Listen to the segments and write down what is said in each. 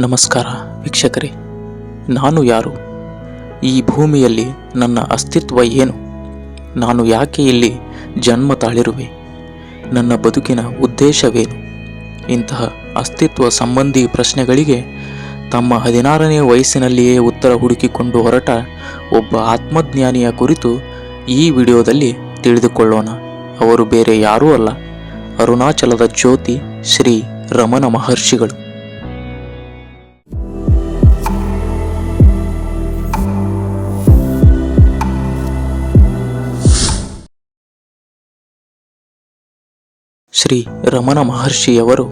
ನಮಸ್ಕಾರ ವೀಕ್ಷಕರೇ, ನಾನು ಯಾರು? ಈ ಭೂಮಿಯಲ್ಲಿ ನನ್ನ ಅಸ್ತಿತ್ವ ಏನು? ನಾನು ಯಾಕೆ ಇಲ್ಲಿ ಜನ್ಮ ತಾಳಿರುವೆ? ನನ್ನ ಬದುಕಿನ ಉದ್ದೇಶವೇನು? ಇಂತಹ ಅಸ್ತಿತ್ವ ಸಂಬಂಧಿ ಪ್ರಶ್ನೆಗಳಿಗೆ ತಮ್ಮ ಹದಿನಾರನೇ ವಯಸ್ಸಿನಲ್ಲಿಯೇ ಉತ್ತರ ಹುಡುಕಿಕೊಂಡು ಹೊರಟ ಒಬ್ಬ ಆತ್ಮಜ್ಞಾನಿಯ ಕುರಿತು ಈ ವಿಡಿಯೋದಲ್ಲಿ ತಿಳಿದುಕೊಳ್ಳೋಣ. ಅವರು ಬೇರೆ ಯಾರೂ ಅಲ್ಲ. ಅರುಣಾಚಲದ ಜ್ಯೋತಿ ಶ್ರೀ ರಮಣ ಮಹರ್ಷಿಗಳು. ಶ್ರೀ ರಮಣ ಮಹರ್ಷಿಯವರು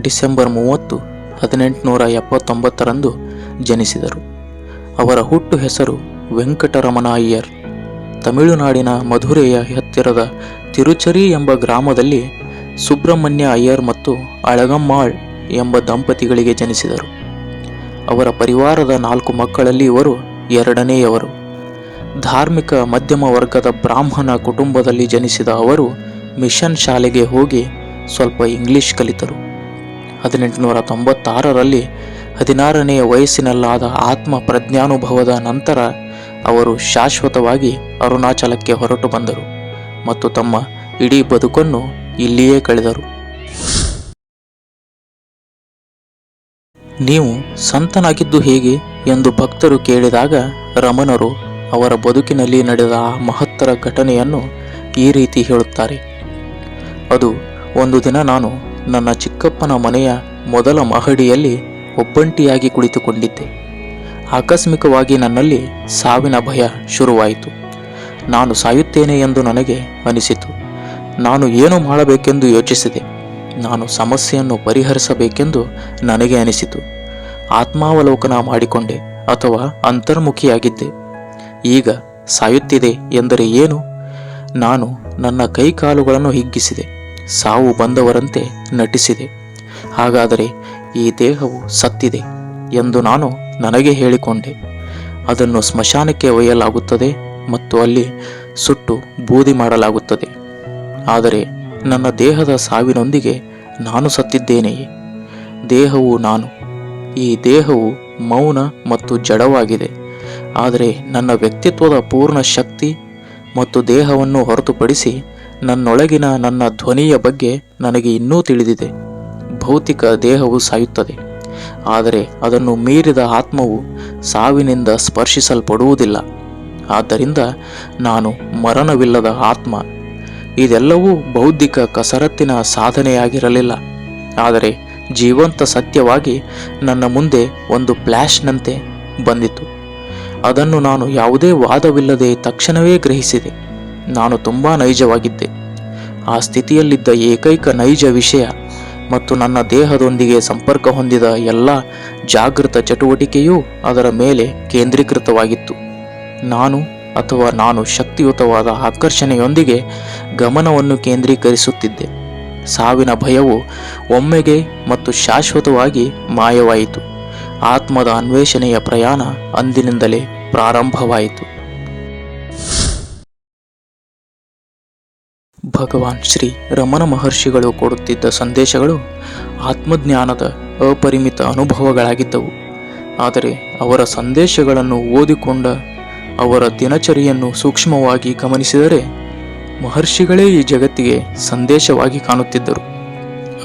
ಡಿಸೆಂಬರ್ ಮೂವತ್ತು ಹದಿನೆಂಟುನೂರ ಎಪ್ಪತ್ತೊಂಬತ್ತರಂದು ಜನಿಸಿದರು. ಅವರ ಹುಟ್ಟು ಹೆಸರು ವೆಂಕಟರಮಣ ಅಯ್ಯರ್ ತಮಿಳುನಾಡಿನ ಮಧುರೆಯ ಹತ್ತಿರದ ತಿರುಚರಿ ಎಂಬ ಗ್ರಾಮದಲ್ಲಿ ಸುಬ್ರಹ್ಮಣ್ಯ ಅಯ್ಯರ್ ಮತ್ತು ಅಳಗಮ್ಮಾಳ್ ಎಂಬ ದಂಪತಿಗಳಿಗೆ ಜನಿಸಿದರು. ಅವರ ಪರಿವಾರದ ನಾಲ್ಕು ಮಕ್ಕಳಲ್ಲಿ ಇವರು ಎರಡನೆಯವರು. ಧಾರ್ಮಿಕ ಮಧ್ಯಮ ವರ್ಗದ ಬ್ರಾಹ್ಮಣ ಕುಟುಂಬದಲ್ಲಿ ಜನಿಸಿದ ಅವರು ಮಿಷನ್ ಶಾಲೆಗೆ ಹೋಗಿ ಸ್ವಲ್ಪ ಇಂಗ್ಲಿಷ್ ಕಲಿತರು. ಹದಿನೆಂಟುನೂರ ತೊಂಬತ್ತಾರರಲ್ಲಿ ಹದಿನಾರನೆಯ ವಯಸ್ಸಿನಲ್ಲಾದ ಆತ್ಮ ಪ್ರಜ್ಞಾನುಭವದ ನಂತರ ಅವರು ಶಾಶ್ವತವಾಗಿ ಅರುಣಾಚಲಕ್ಕೆ ಹೊರಟು ಬಂದರು ಮತ್ತು ತಮ್ಮ ಇಡೀ ಬದುಕನ್ನು ಇಲ್ಲಿಯೇ ಕಳೆದರು. ನೀವು ಸಂತನಾಗಿದ್ದು ಹೇಗೆ ಎಂದು ಭಕ್ತರು ಕೇಳಿದಾಗ ರಮಣರು ಅವರ ಬದುಕಿನಲ್ಲಿ ನಡೆದ ಆ ಮಹತ್ತರ ಘಟನೆಯನ್ನು ಈ ರೀತಿ ಹೇಳುತ್ತಾರೆ. ಅದು ಒಂದು ದಿನ ನಾನು ನನ್ನ ಚಿಕ್ಕಪ್ಪನ ಮನೆಯ ಮೊದಲ ಮಹಡಿಯಲ್ಲಿ ಒಬ್ಬಂಟಿಯಾಗಿ ಕುಳಿತುಕೊಂಡಿದ್ದೆ. ಆಕಸ್ಮಿಕವಾಗಿ ನನ್ನಲ್ಲಿ ಸಾವಿನ ಭಯ ಶುರುವಾಯಿತು. ನಾನು ಸಾಯುತ್ತೇನೆ ಎಂದು ನನಗೆ ಅನಿಸಿತು. ನಾನು ಏನು ಮಾಡಬೇಕೆಂದು ಯೋಚಿಸಿದೆ. ನಾನು ಸಮಸ್ಯೆಯನ್ನು ಪರಿಹರಿಸಬೇಕೆಂದು ನನಗೆ ಅನಿಸಿತು. ಆತ್ಮಾವಲೋಕನ ಮಾಡಿಕೊಂಡೆ ಅಥವಾ ಅಂತರ್ಮುಖಿಯಾಗಿದ್ದೆ. ಈಗ ಸಾಯುತ್ತಿದೆ ಎಂದರೆ ಏನು? ನಾನು ನನ್ನ ಕೈಕಾಲುಗಳನ್ನು ಹಿಗ್ಗಿಸಿದೆ. ಸಾವು ಬಂದವರಂತೆ ನಟಿಸಿದೆ. ಹಾಗಾದರೆ ಈ ದೇಹವು ಸತ್ತಿದೆ ಎಂದು ನಾನು ನನಗೆ ಹೇಳಿಕೊಂಡೆ. ಅದನ್ನು ಸ್ಮಶಾನಕ್ಕೆ ಒಯ್ಯಲಾಗುತ್ತದೆ ಮತ್ತು ಅಲ್ಲಿ ಸುಟ್ಟು ಬೂದಿ ಮಾಡಲಾಗುತ್ತದೆ. ಆದರೆ ನನ್ನ ದೇಹದ ಸಾವಿನೊಂದಿಗೆ ನಾನು ಸತ್ತಿದ್ದೇನೆಯೇ? ದೇಹವು ನಾನು. ಈ ದೇಹವು ಮೌನ ಮತ್ತು ಜಡವಾಗಿದೆ. ಆದರೆ ನನ್ನ ವ್ಯಕ್ತಿತ್ವದ ಪೂರ್ಣ ಶಕ್ತಿ ಮತ್ತು ದೇಹವನ್ನು ಹೊರತುಪಡಿಸಿ ನನ್ನೊಳಗಿನ ನನ್ನ ಧ್ವನಿಯ ಬಗ್ಗೆ ನನಗೆ ಇನ್ನೂ ತಿಳಿದಿದೆ. ಭೌತಿಕ ದೇಹವು ಸಾಯುತ್ತದೆ. ಆದರೆ ಅದನ್ನು ಮೀರಿದ ಆತ್ಮವು ಸಾವಿನಿಂದ ಸ್ಪರ್ಶಿಸಲ್ಪಡುವುದಿಲ್ಲ. ಆದ್ದರಿಂದ ನಾನು ಮರಣವಿಲ್ಲದ ಆತ್ಮ. ಇದೆಲ್ಲವೂ ಬೌದ್ಧಿಕ ಕಸರತ್ತಿನ ಸಾಧನೆಯಾಗಿರಲಿಲ್ಲ. ಆದರೆ ಜೀವಂತ ಸತ್ಯವಾಗಿ ನನ್ನ ಮುಂದೆ ಒಂದು ಫ್ಲ್ಯಾಶ್ನಂತೆ ಬಂದಿತು. ಅದನ್ನು ನಾನು ಯಾವುದೇ ವಾದವಿಲ್ಲದೆ ತಕ್ಷಣವೇ ಗ್ರಹಿಸಿದೆ. ನಾನು ತುಂಬ ನೈಜವಾಗಿದ್ದೆ. ಆ ಸ್ಥಿತಿಯಲ್ಲಿದ್ದ ಏಕೈಕ ನೈಜ ವಿಷಯ ಮತ್ತು ನನ್ನ ದೇಹದೊಂದಿಗೆ ಸಂಪರ್ಕ ಹೊಂದಿದ ಎಲ್ಲ ಜಾಗೃತ ಚಟುವಟಿಕೆಯೂ ಅದರ ಮೇಲೆ ಕೇಂದ್ರೀಕೃತವಾಗಿತ್ತು. ನಾನು ಅಥವಾ ನಾನು ಶಕ್ತಿಯುತವಾದ ಆಕರ್ಷಣೆಯೊಂದಿಗೆ ಗಮನವನ್ನು ಕೇಂದ್ರೀಕರಿಸುತ್ತಿದ್ದೆ. ಸಾವಿನ ಭಯವು ಒಮ್ಮೆಗೆ ಮತ್ತು ಶಾಶ್ವತವಾಗಿ ಮಾಯವಾಯಿತು. ಆತ್ಮದ ಅನ್ವೇಷಣೆಯ ಪ್ರಯಾಣ ಅಂದಿನಿಂದಲೇ ಪ್ರಾರಂಭವಾಯಿತು. ಭಗವಾನ್ ಶ್ರೀ ರಮಣ ಮಹರ್ಷಿಗಳು ಕೊಡುತ್ತಿದ್ದ ಸಂದೇಶಗಳು ಆತ್ಮಜ್ಞಾನದ ಅಪರಿಮಿತ ಅನುಭವಗಳಾಗಿದ್ದವು. ಆದರೆ ಅವರ ಸಂದೇಶಗಳನ್ನು ಓದಿಕೊಂಡ ಅವರ ದಿನಚರಿಯನ್ನು ಸೂಕ್ಷ್ಮವಾಗಿ ಗಮನಿಸಿದರೆ ಮಹರ್ಷಿಗಳೇ ಈ ಜಗತ್ತಿಗೆ ಸಂದೇಶವಾಗಿ ಕಾಣುತ್ತಿದ್ದರು.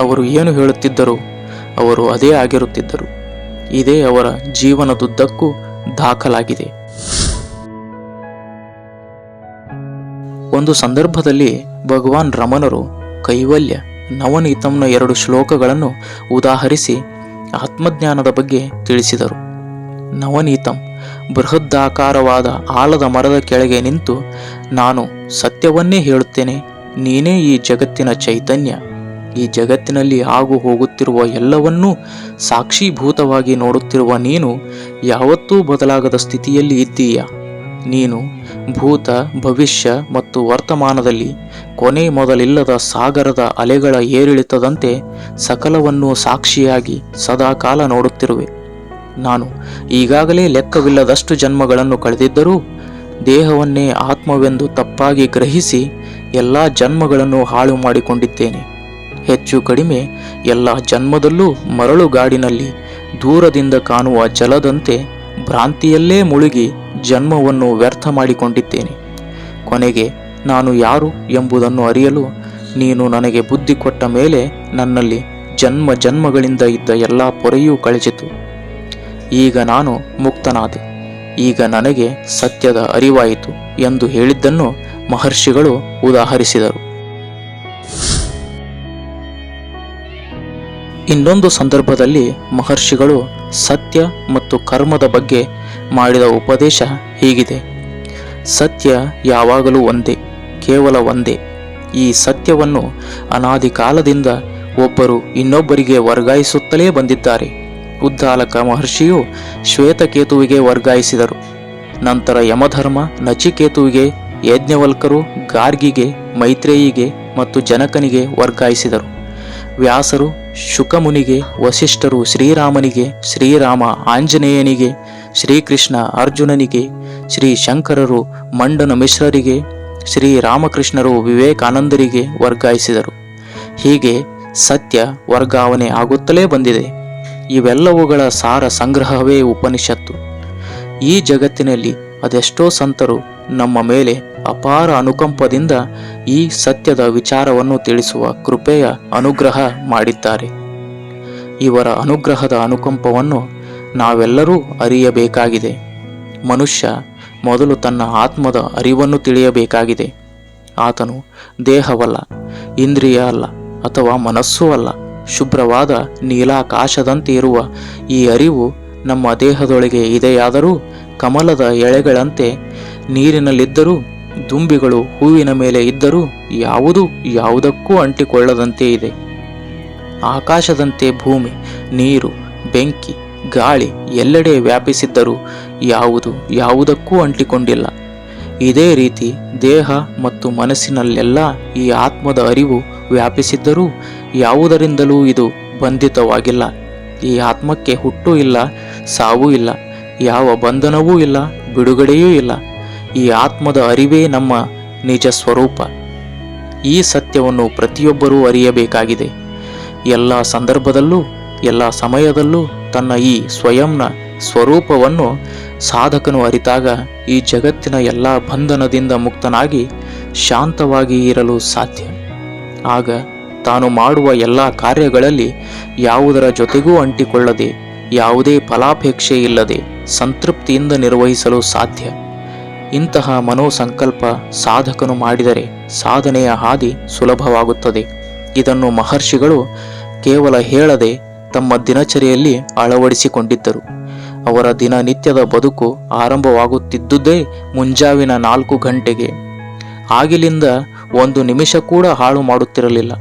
ಅವರು ಏನು ಹೇಳುತ್ತಿದ್ದರು ಅವರು ಅದೇ ಆಗಿರುತ್ತಿದ್ದರು. ಇದೇ ಅವರ ಜೀವನದುದ್ದಕ್ಕೂ ದಾಖಲಾಗಿದೆ. ಒಂದು ಸಂದರ್ಭದಲ್ಲಿ ಭಗವಾನ್ ರಮಣರು ಕೈವಲ್ಯ ನವನೀತಂನ ಎರಡು ಶ್ಲೋಕಗಳನ್ನು ಉದಾಹರಿಸಿ ಆತ್ಮಜ್ಞಾನದ ಬಗ್ಗೆ ತಿಳಿಸಿದರು. ನವನೀತಂ ಬೃಹದ್ದಾಕಾರವಾದ ಆಲದ ಮರದ ಕೆಳಗೆ ನಿಂತು, ನಾನು ಸತ್ಯವನ್ನೇ ಹೇಳುತ್ತೇನೆ, ನೀನೇ ಈ ಜಗತ್ತಿನ ಚೈತನ್ಯ. ಈ ಜಗತ್ತಿನಲ್ಲಿ ಆಗು ಹೋಗುತ್ತಿರುವ ಎಲ್ಲವನ್ನೂ ಸಾಕ್ಷೀಭೂತವಾಗಿ ನೋಡುತ್ತಿರುವ ನೀನು ಯಾವತ್ತೂ ಬದಲಾಗದ ಸ್ಥಿತಿಯಲ್ಲಿ ಇದ್ದೀಯ? ನೀನು ಭೂತ, ಭವಿಷ್ಯ ಮತ್ತು ವರ್ತಮಾನದಲ್ಲಿ ಕೊನೆ ಮೊದಲಿಲ್ಲದ ಸಾಗರದ ಅಲೆಗಳ ಏರಿಳಿತದಂತೆ ಸಕಲವನ್ನು ಸಾಕ್ಷಿಯಾಗಿ ಸದಾಕಾಲ ನೋಡುತ್ತಿರುವೆ. ನಾನು ಈಗಾಗಲೇ ಲೆಕ್ಕವಿಲ್ಲದಷ್ಟು ಜನ್ಮಗಳನ್ನು ಕಳೆದಿದ್ದರೂ ದೇಹವನ್ನೇ ಆತ್ಮವೆಂದು ತಪ್ಪಾಗಿ ಗ್ರಹಿಸಿ ಎಲ್ಲ ಜನ್ಮಗಳನ್ನು ಹಾಳು ಮಾಡಿಕೊಂಡಿದ್ದೇನೆ. ಹೆಚ್ಚು ಕಡಿಮೆ ಎಲ್ಲ ಜನ್ಮದಲ್ಲೂ ಮರಳುಗಾಡಿನಲ್ಲಿ ದೂರದಿಂದ ಕಾಣುವ ಜಲದಂತೆ ಭ್ರಾಂತಿಯಲ್ಲೇ ಮುಳುಗಿ ಜನ್ಮವನ್ನು ವ್ಯರ್ಥ ಮಾಡಿಕೊಂಡಿದ್ದೇನೆ. ಕೊನೆಗೆ ನಾನು ಯಾರು ಎಂಬುದನ್ನು ಅರಿಯಲು ನೀನು ನನಗೆ ಬುದ್ಧಿ ಕೊಟ್ಟ ಮೇಲೆ ನನ್ನಲ್ಲಿ ಜನ್ಮ ಜನ್ಮಗಳಿಂದ ಇದ್ದ ಎಲ್ಲ ಪೊರೆಯೂ ಕಳಚಿತು ಈಗ ನಾನು ಮುಕ್ತನಾದೆ. ಈಗ ನನಗೆ ಸತ್ಯದ ಅರಿವಾಯಿತು ಎಂದು ಹೇಳಿದ್ದನ್ನು ಮಹರ್ಷಿಗಳು ಉದಾಹರಿಸಿದರು. ಇನ್ನೊಂದು ಸಂದರ್ಭದಲ್ಲಿ ಮಹರ್ಷಿಗಳು ಸತ್ಯ ಮತ್ತು ಕರ್ಮದ ಬಗ್ಗೆ ಮಾಡಿದ ಉಪದೇಶ ಹೀಗಿದೆ. ಸತ್ಯ ಯಾವಾಗಲೂ ಒಂದೇ, ಕೇವಲ ಒಂದೇ. ಈ ಸತ್ಯವನ್ನು ಅನಾದಿ ಕಾಲದಿಂದ ಒಬ್ಬರು ಇನ್ನೊಬ್ಬರಿಗೆ ವರ್ಗಾಯಿಸುತ್ತಲೇ ಬಂದಿದ್ದಾರೆ. ಉದ್ದಾಲಕ ಮಹರ್ಷಿಯು ಶ್ವೇತಕೇತುವಿಗೆ ವರ್ಗಾಯಿಸಿದರು. ನಂತರ ಯಮಧರ್ಮ ನಚಿಕೇತುವಿಗೆ, ಯಜ್ಞವಲ್ಕರು ಗಾರ್ಗಿಗೆ, ಮೈತ್ರೇಯಿಗೆ ಮತ್ತು ಜನಕನಿಗೆ ವರ್ಗಾಯಿಸಿದರು. ವ್ಯಾಸರು ಶುಕಮುನಿಗೆ, ವಸಿಷ್ಠರು ಶ್ರೀರಾಮನಿಗೆ, ಶ್ರೀರಾಮ ಆಂಜನೇಯನಿಗೆ, ಶ್ರೀಕೃಷ್ಣ ಅರ್ಜುನನಿಗೆ, ಶ್ರೀ ಶಂಕರರು ಮಂಡನ ಮಿಶ್ರರಿಗೆ ಶ್ರೀರಾಮಕೃಷ್ಣರು ವಿವೇಕಾನಂದರಿಗೆ ವರ್ಗಾಯಿಸಿದರು. ಹೀಗೆ ಸತ್ಯ ವರ್ಗಾವಣೆ ಆಗುತ್ತಲೇ ಬಂದಿದೆ. ಇವೆಲ್ಲವುಗಳ ಸಾರ ಸಂಗ್ರಹವೇ ಉಪನಿಷತ್ತು. ಈ ಜಗತ್ತಿನಲ್ಲಿ ಅದೆಷ್ಟೋ ಸಂತರು ನಮ್ಮ ಮೇಲೆ ಅಪಾರ ಅನುಕಂಪದಿಂದ ಈ ಸತ್ಯದ ವಿಚಾರವನ್ನು ತಿಳಿಸುವ ಕೃಪೆಯ ಅನುಗ್ರಹ ಮಾಡಿದ್ದಾರೆ. ಇವರ ಅನುಗ್ರಹದ ಅನುಕಂಪವನ್ನು ನಾವೆಲ್ಲರೂ ಅರಿಯಬೇಕಾಗಿದೆ. ಮನುಷ್ಯ ಮೊದಲು ತನ್ನ ಆತ್ಮದ ಅರಿವನ್ನು ತಿಳಿಯಬೇಕಾಗಿದೆ. ಆತನು ದೇಹವಲ್ಲ, ಇಂದ್ರಿಯ ಅಲ್ಲ ಅಥವಾ ಮನಸ್ಸೂ ಅಲ್ಲ, ಶುಭ್ರವಾದ ನೀಲಾಕಾಶದಂತೆ ಇರುವ ಈ ಅರಿವು ನಮ್ಮ ದೇಹದೊಳಗೆ ಇದೆಯಾದರೂ ಕಮಲದ ಎಳೆಗಳಂತೆ ನೀರಿನಲ್ಲಿದ್ದರೂ, ದುಂಬಿಗಳು ಹೂವಿನ ಮೇಲೆ ಇದ್ದರೂ ಯಾವುದೂ ಯಾವುದಕ್ಕೂ ಅಂಟಿಕೊಳ್ಳದಂತೆ ಇದೆ. ಆಕಾಶದಂತೆ ಭೂಮಿ, ನೀರು, ಬೆಂಕಿ, ಗಾಳಿ ಎಲ್ಲೆಡೆ ವ್ಯಾಪಿಸಿದ್ದರೂ ಯಾವುದು ಯಾವುದಕ್ಕೂ ಅಂಟಿಕೊಂಡಿಲ್ಲ. ಇದೇ ರೀತಿ ದೇಹ ಮತ್ತು ಮನಸ್ಸಿನಲ್ಲೆಲ್ಲ ಈ ಆತ್ಮದ ಅರಿವು ವ್ಯಾಪಿಸಿದ್ದರೂ ಯಾವುದರಿಂದಲೂ ಇದು ಬಂಧಿತವಾಗಿಲ್ಲ. ಈ ಆತ್ಮಕ್ಕೆ ಹುಟ್ಟು ಇಲ್ಲ, ಸಾವೂ ಇಲ್ಲ, ಯಾವ ಬಂಧನವೂ ಇಲ್ಲ, ಬಿಡುಗಡೆಯೂ ಇಲ್ಲ. ಈ ಆತ್ಮದ ಅರಿವೇ ನಮ್ಮ ನಿಜ ಸ್ವರೂಪ. ಈ ಸತ್ಯವನ್ನು ಪ್ರತಿಯೊಬ್ಬರೂ ಅರಿಯಬೇಕಾಗಿದೆ. ಎಲ್ಲ ಸಂದರ್ಭದಲ್ಲೂ, ಎಲ್ಲ ಸಮಯದಲ್ಲೂ ತನ್ನ ಈ ಸ್ವಯಂನ ಸ್ವರೂಪವನ್ನು ಸಾಧಕನು ಅರಿತಾಗ ಈ ಜಗತ್ತಿನ ಎಲ್ಲ ಬಂಧನದಿಂದ ಮುಕ್ತನಾಗಿ ಶಾಂತವಾಗಿ ಇರಲು ಸಾಧ್ಯ. ಆಗ ತಾನು ಮಾಡುವ ಎಲ್ಲ ಕಾರ್ಯಗಳಲ್ಲಿ ಯಾವುದರ ಜೊತೆಗೂ ಅಂಟಿಕೊಳ್ಳದೆ, ಯಾವುದೇ ಫಲಾಪೇಕ್ಷೆ ಇಲ್ಲದೆ ಸಂತೃಪ್ತಿಯಿಂದ ನಿರ್ವಹಿಸಲು ಸಾಧ್ಯ. ಇಂತಹ ಮನೋಸಂಕಲ್ಪ ಸಾಧಕನು ಮಾಡಿದರೆ ಸಾಧನೆಯ ಹಾದಿ ಸುಲಭವಾಗುತ್ತದೆ. ಇದನ್ನು ಮಹರ್ಷಿಗಳು ಕೇವಲ ಹೇಳದೆ ತಮ್ಮ ದಿನಚರಿಯಲ್ಲಿ ಅಳವಡಿಸಿಕೊಂಡಿದ್ದರು. ಅವರ ದಿನನಿತ್ಯದ ಬದುಕು ಆರಂಭವಾಗುತ್ತಿದ್ದುದೇ ಮುಂಜಾವಿನ ನಾಲ್ಕು ಗಂಟೆಗೆ. ಆಗಿಲಿಂದ ಒಂದು ನಿಮಿಷ ಕೂಡ ಹಾಳು ಮಾಡುತ್ತಿರಲಿಲ್ಲ.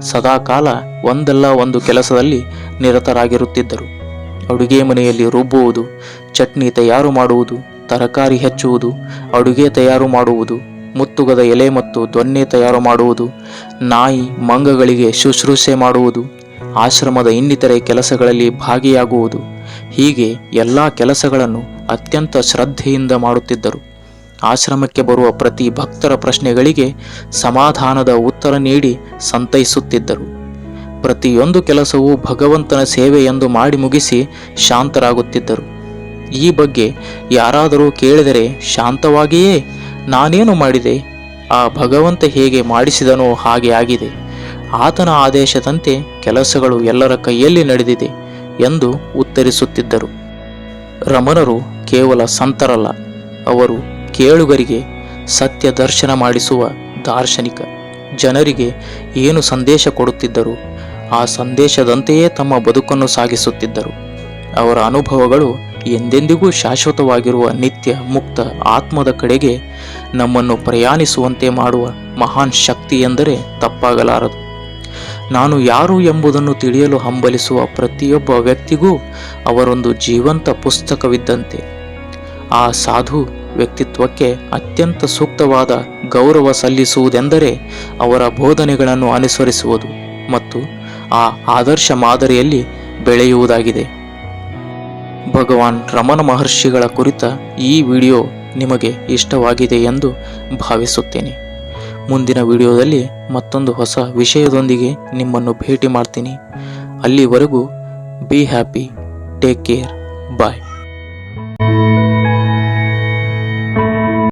ಸದಾಕಾಲ ಒಂದಲ್ಲ ಒಂದು ಕೆಲಸದಲ್ಲಿ ನಿರತರಾಗಿರುತ್ತಿದ್ದರು. ಅಡುಗೆ ಮನೆಯಲ್ಲಿ ರುಬ್ಬುವುದು, ಚಟ್ನಿ ತಯಾರು ಮಾಡುವುದು ತರಕಾರಿ ಹೆಚ್ಚುವುದು, ಅಡುಗೆ ತಯಾರು ಮಾಡುವುದು, ಮುತ್ತುಗದ ಎಲೆ ಮತ್ತು ದೊನ್ನೆ ತಯಾರು ಮಾಡುವುದು, ನಾಯಿ ಮಂಗಗಳಿಗೆ ಶುಶ್ರೂಷೆ ಮಾಡುವುದು, ಆಶ್ರಮದ ಇನ್ನಿತರೆ ಕೆಲಸಗಳಲ್ಲಿ ಭಾಗಿಯಾಗುವುದು. ಹೀಗೆ ಎಲ್ಲ ಕೆಲಸಗಳನ್ನು ಅತ್ಯಂತ ಶ್ರದ್ಧೆಯಿಂದ ಮಾಡುತ್ತಿದ್ದರು. ಆಶ್ರಮಕ್ಕೆ ಬರುವ ಪ್ರತಿ ಭಕ್ತರ ಪ್ರಶ್ನೆಗಳಿಗೆ ಸಮಾಧಾನದ ಉತ್ತರ ನೀಡಿ ಸಂತೈಸುತ್ತಿದ್ದರು. ಪ್ರತಿಯೊಂದು ಕೆಲಸವೂ ಭಗವಂತನ ಸೇವೆ ಎಂದು ಮಾಡಿ ಮುಗಿಸಿ ಶಾಂತರಾಗುತ್ತಿದ್ದರು. ಈ ಬಗ್ಗೆ ಯಾರಾದರೂ ಕೇಳಿದರೆ ಶಾಂತವಾಗಿಯೇ ನಾನೇನು ಮಾಡಿದೆ? ಆ ಭಗವಂತ ಹೇಗೆ ಮಾಡಿಸಿದನೋ ಹಾಗೆ ಆಗಿದೆ. ಆತನ ಆದೇಶದಂತೆ ಕೆಲಸಗಳು ಎಲ್ಲರ ಕೈಯಲ್ಲಿ ನಡೆದಿದೆ ಎಂದು ಉತ್ತರಿಸುತ್ತಿದ್ದರು. ರಮಣರು ಕೇವಲ ಸಂತರಲ್ಲ, ಅವರು ಕೇಳುಗರಿಗೆ ಸತ್ಯ ದರ್ಶನ ಮಾಡಿಸುವ ದಾರ್ಶನಿಕ. ಜನರಿಗೆ ಏನು ಸಂದೇಶ ಕೊಡುತ್ತಿದ್ದರು, ಆ ಸಂದೇಶದಂತೆಯೇ ತಮ್ಮ ಬದುಕನ್ನು ಸಾಗಿಸುತ್ತಿದ್ದರು. ಅವರ ಅನುಭವಗಳು ಎಂದೆಂದಿಗೂ ಶಾಶ್ವತವಾಗಿರುವ ನಿತ್ಯ ಮುಕ್ತ ಆತ್ಮದ ಕಡೆಗೆ ನಮ್ಮನ್ನು ಪ್ರಯಾಣಿಸುವಂತೆ ಮಾಡುವ ಮಹಾನ್ ಶಕ್ತಿ ಎಂದರೆ ತಪ್ಪಾಗಲಾರದು. ನಾನು ಯಾರು ಎಂಬುದನ್ನು ತಿಳಿಯಲು ಹಂಬಲಿಸುವ ಪ್ರತಿಯೊಬ್ಬ ವ್ಯಕ್ತಿಗೂ ಅವರೊಂದು ಜೀವಂತ ಪುಸ್ತಕವಿದ್ದಂತೆ. ಆ ಸಾಧು ವ್ಯಕ್ತಿತ್ವಕ್ಕೆ ಅತ್ಯಂತ ಸೂಕ್ತವಾದ ಗೌರವ ಸಲ್ಲಿಸುವುದೆಂದರೆ ಅವರ ಬೋಧನೆಗಳನ್ನು ಅನುಸರಿಸುವುದು ಮತ್ತು ಆ ಆದರ್ಶ ಮಾದರಿಯಲ್ಲಿ ಬೆಳೆಯುವುದಾಗಿದೆ. ಭಗವಾನ್ ರಮಣ ಮಹರ್ಷಿಗಳ ಕುರಿತ ಈ ವಿಡಿಯೋ ನಿಮಗೆ ಇಷ್ಟವಾಗಿದೆ ಎಂದು ಭಾವಿಸುತ್ತೇನೆ. ಮುಂದಿನ ವಿಡಿಯೋದಲ್ಲಿ ಮತ್ತೊಂದು ಹೊಸ ವಿಷಯದೊಂದಿಗೆ ನಿಮ್ಮನ್ನು ಭೇಟಿ ಮಾಡ್ತೀನಿ. ಅಲ್ಲಿವರೆಗೂ be happy take care bye